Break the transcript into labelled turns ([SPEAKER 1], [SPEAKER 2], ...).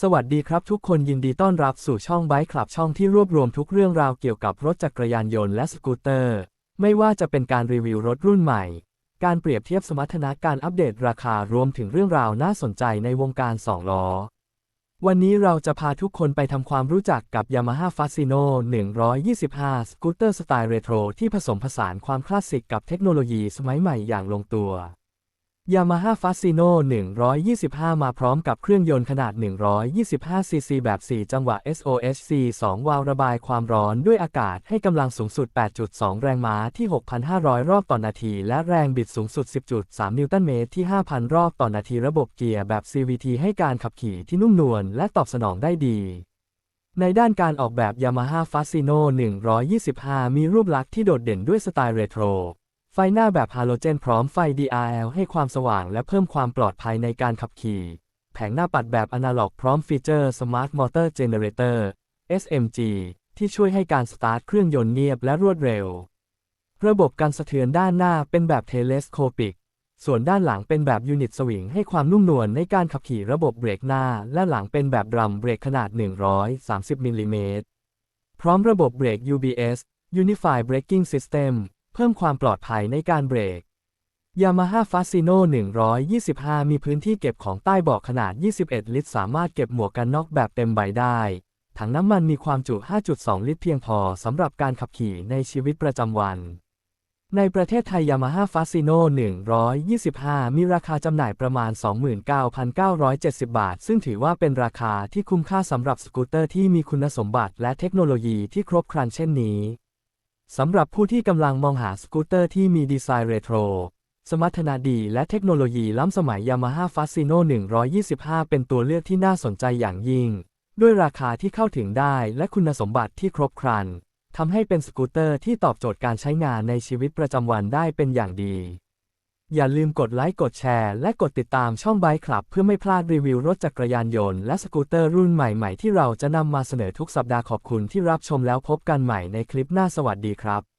[SPEAKER 1] สวัสดีครับทุกคนยินดีต้อนรับสู่ช่องไบค์คลับช่องที่รวบรวมทุกเรื่องราวเกี่ยวกับรถจักรยานยนต์และสกูตเตอร์ ไม่ว่าจะเป็นการรีวิวรถรุ่นใหม่ การเปรียบเทียบสมรรถนะการอัปเดตราคารวมถึงเรื่องราวน่าสนใจในวงการสองล้อ วันนี้เราจะพาทุกคนไปทำความรู้จักกับ Yamaha Fasino 125 สกูตเตอร์สไตล์เรโทรที่ผสมผสานความคลาสสิกกับเทคโนโลยีสมัยใหม่อย่างลงตัว Yamaha Fasino 125 มาพร้อมกับเครื่องยนต์ขนาด 125 ซีซีแบบ 4 จังหวะ SOHC 2 วาล์วระบายความร้อนด้วยอากาศให้กำลังสูงสุด 8.2 แรงม้าที่ 6,500 รอบต่อนาที และแรงบิดสูงสุด 10.3 นิวตันเมตรที่ 5,000 รอบต่อนาทีระบบเกียร์แบบ CVT ให้การขับขี่ที่นุ่มนวลและตอบสนองได้ดีในด้านการออกแบบ Yamaha Fasino 125 มีรูปลักษณ์ที่โดดเด่นด้วยสไตล์เรโทร ไฟหน้าแบบฮาโลเจนพร้อมไฟ DRL ให้ความสว่างและเพิ่มความปลอดภัยในการขับขี่ แผงหน้าปัดแบบอนาล็อกพร้อมฟีเจอร์ Smart Motor Generator SMG ที่ช่วยให้การสตาร์ทเครื่องยนต์เงียบและรวดเร็ว ระบบการสะเทือนด้านหน้าเป็นแบบเทเลสโคปิก ส่วนด้านหลังเป็นแบบยูนิตสวิงให้ความนุ่มนวลในการขับขี่ระบบเบรกหน้า และหลังเป็นแบบดรัมเบรกขนาด 130มิลลิเมตร พร้อมระบบเบรก UBS Unified Braking System เพิ่มความปลอดภัยในการเบรก Yamaha Fasino 125 มีพื้นที่เก็บของใต้เบาะขนาด 21 ลิตร สามารถเก็บหมวกกันน็อกแบบเต็มใบได้ ถังน้ำมันมีความจุ 5.2 ลิตรเพียงพอสำหรับการขับขี่ในชีวิตประจำวัน ในประเทศไทย Yamaha Fasino 125 มีราคาจำหน่ายประมาณ 29,970 บาท ซึ่งถือว่าเป็นราคาที่คุ้มค่าสำหรับสกูตเตอร์ที่มีคุณสมบัติและเทคโนโลยีที่ครบครันเช่นนี้ สำหรับผู้ที่กำลังมองหาสกูตเตอร์ที่มีดีไซน์เรโทร สมรรถนะดีและเทคโนโลยีล้ำสมัย Yamaha Fasino 125 เป็นตัวเลือกที่น่าสนใจอย่างยิ่ง ด้วยราคาที่เข้าถึงได้และคุณสมบัติที่ครบครันทำให้เป็นสกูตเตอร์ที่ตอบโจทย์การใช้งานในชีวิตประจำวันได้เป็นอย่างดี อย่าลืมกดไลค์กดแชร์และกดติดตามช่องไบค์คลับ เพื่อไม่พลาดรีวิวรถจักรยานยนต์และสกูตเตอร์รุ่นใหม่ๆ ที่เราจะนำมาเสนอทุกสัปดาห์ขอบคุณที่รับชมแล้วพบกันใหม่ในคลิปหน้าสวัสดีครับ